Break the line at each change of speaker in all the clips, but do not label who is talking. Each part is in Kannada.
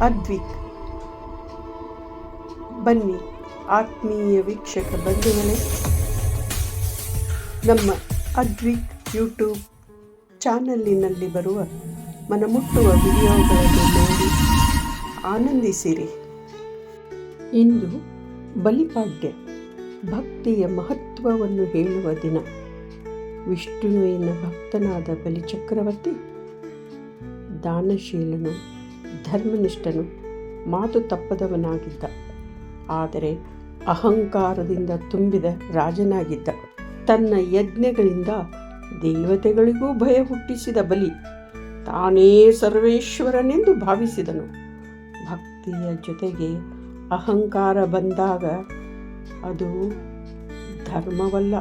ಅದ್ವಿಕ್. ಬನ್ನಿ, ಆತ್ಮೀಯ ವೀಕ್ಷಕ ಬಂಧುಗಳೇ. ನಮ್ಮ ಅದ್ವಿಕ್ ಯೂಟ್ಯೂಬ್ ಚಾನಲ್ಲಿನಲ್ಲಿ ಬರುವ ಮನಮುಟ್ಟುವ ವಿಡಿಯೋಗಳನ್ನು ನೋಡಿ ಆನಂದಿಸಿರಿ. ಇಂದು ಬಲಿಪಾಡ್ಯ, ಭಕ್ತಿಯ ಮಹತ್ವವನ್ನು ಹೇಳುವ ದಿನ. ವಿಷ್ಣುವಿನ ಭಕ್ತನಾದ ಬಲಿಚಕ್ರವರ್ತಿ, ದಾನಶೀಲನು ಧರ್ಮನಿಷ್ಠನು ಮಾತು ತಪ್ಪದವನಾಗಿದ್ದ. ಆದರೆ ಅಹಂಕಾರದಿಂದ ತುಂಬಿದ ರಾಜನಾಗಿದ್ದ. ತನ್ನ ಯಜ್ಞಗಳಿಂದ ದೇವತೆಗಳಿಗೂ ಭಯ ಹುಟ್ಟಿಸಿದ ಬಲಿ ತಾನೇ ಸರ್ವೇಶ್ವರನೆಂದು ಭಾವಿಸಿದನು. ಭಕ್ತಿಯ ಜೊತೆಗೆ ಅಹಂಕಾರ ಬಂದಾಗ ಅದು ಧರ್ಮವಲ್ಲ,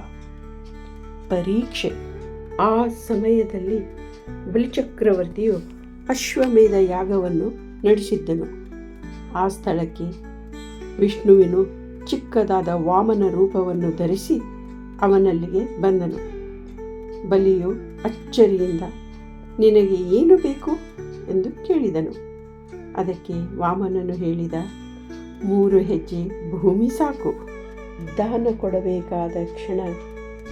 ಪರೀಕ್ಷೆ. ಆ ಸಮಯದಲ್ಲಿ ಬಲಿಚಕ್ರವರ್ತಿಯು ಅಶ್ವಮೇಧ ಯಾಗವನ್ನು ನಡೆಸಿದ್ದನು. ಆ ಸ್ಥಳಕ್ಕೆ ವಿಷ್ಣುವಿನು ಚಿಕ್ಕದಾದ ವಾಮನ ರೂಪವನ್ನು ಧರಿಸಿ ಅವನಲ್ಲಿಗೆ ಬಂದನು. ಬಲಿಯು ಅಚ್ಚರಿಯಿಂದ, ನಿನಗೆ ಏನು ಬೇಕು? ಎಂದು ಕೇಳಿದನು. ಅದಕ್ಕೆ ವಾಮನನು ಹೇಳಿದ, ಮೂರು ಹೆಜ್ಜೆ ಭೂಮಿ ಸಾಕು. ದಾನ ಕೊಡಬೇಕಾದ ಕ್ಷಣ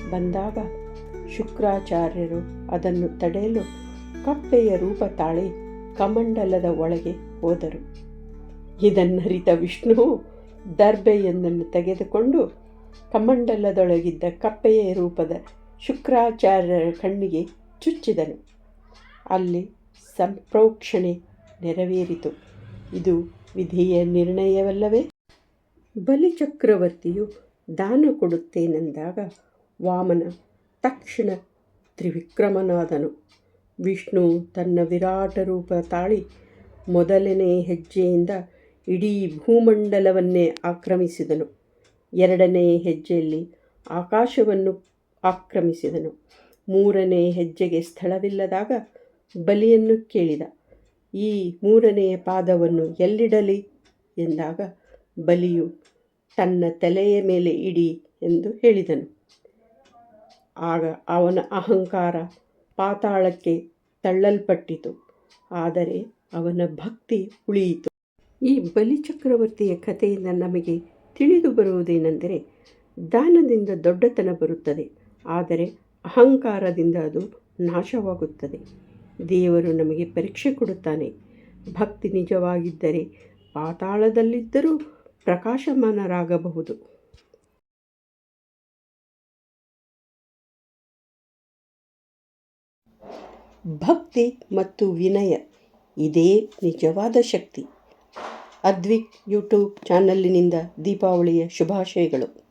ಬಂದಾಗ ಶುಕ್ರಾಚಾರ್ಯರು ಅದನ್ನು ತಡೆಯಲು ಕಪ್ಪೆಯ ರೂಪ ತಾಳಿ ಕಮಂಡಲದ ಒಳಗೆ ಹೋದರು. ಇದನ್ನರಿತ ವಿಷ್ಣುವು ದರ್ಬೆಯೊಂದನ್ನು ತೆಗೆದುಕೊಂಡು ಕಮಂಡಲದೊಳಗಿದ್ದ ಕಪ್ಪೆಯ ರೂಪದ ಶುಕ್ರಾಚಾರ್ಯರ ಕಣ್ಣಿಗೆ ಚುಚ್ಚಿದನು. ಅಲ್ಲಿ ಸಂಪ್ರೋಕ್ಷಣೆ ನೆರವೇರಿತು. ಇದು ವಿಧಿಯ ನಿರ್ಣಯವಲ್ಲವೇ? ಬಲಿಚಕ್ರವರ್ತಿಯು ದಾನ ಕೊಡುತ್ತೇನೆಂದಾಗ ವಾಮನ ತಕ್ಷಣ ತ್ರಿವಿಕ್ರಮನಾದನು. ವಿಷ್ಣು ತನ್ನ ವಿರಾಟ ರೂಪ ತಾಳಿ ಮೊದಲನೇ ಹೆಜ್ಜೆಯಿಂದ ಇಡೀ ಭೂಮಂಡಲವನ್ನೇ ಆಕ್ರಮಿಸಿದನು. ಎರಡನೇ ಹೆಜ್ಜೆಯಲ್ಲಿ ಆಕಾಶವನ್ನು ಆಕ್ರಮಿಸಿದನು. ಮೂರನೇ ಹೆಜ್ಜೆಗೆ ಸ್ಥಳವಿಲ್ಲದಾಗ ಬಲಿಯನ್ನು ಕೇಳಿದ. ಈ ಮೂರನೆಯ ಪಾದವನ್ನು ಎಲ್ಲಿಡಲಿ? ಎಂದಾಗ ಬಲಿಯು ತನ್ನ ತಲೆಯ ಮೇಲೆ ಇಡಿ ಎಂದು ಹೇಳಿದನು. ಆಗ ಅವನ ಅಹಂಕಾರ ಪಾತಾಳಕ್ಕೆ ತಳ್ಳಲ್ಪಟ್ಟಿತು. ಆದರೆ ಅವನ ಭಕ್ತಿ ಉಳಿಯಿತು. ಈ ಬಲಿಚಕ್ರವರ್ತಿಯ ಕಥೆಯಿಂದ ನಮಗೆ ತಿಳಿದು ಬರುವುದೇನೆಂದರೆ, ದಾನದಿಂದ ದೊಡ್ಡತನ ಬರುತ್ತದೆ, ಆದರೆ ಅಹಂಕಾರದಿಂದ ಅದು ನಾಶವಾಗುತ್ತದೆ. ದೇವರು ನಮಗೆ ಪರೀಕ್ಷೆ ಕೊಡುತ್ತಾನೆ. ಭಕ್ತಿ ನಿಜವಾಗಿದ್ದರೆ ಪಾತಾಳದಲ್ಲಿದ್ದರೂ ಪ್ರಕಾಶಮಾನರಾಗಬಹುದು. ಭಕ್ತಿ ಮತ್ತು ವಿನಯ ಇದೇ ನಿಜವಾದ ಶಕ್ತಿ. ಅದ್ವಿಕ್ ಯೂಟ್ಯೂಬ್ ಚಾನಲ್ಲಿನಿಂದ ದೀಪಾವಳಿಯ ಶುಭಾಶಯಗಳು.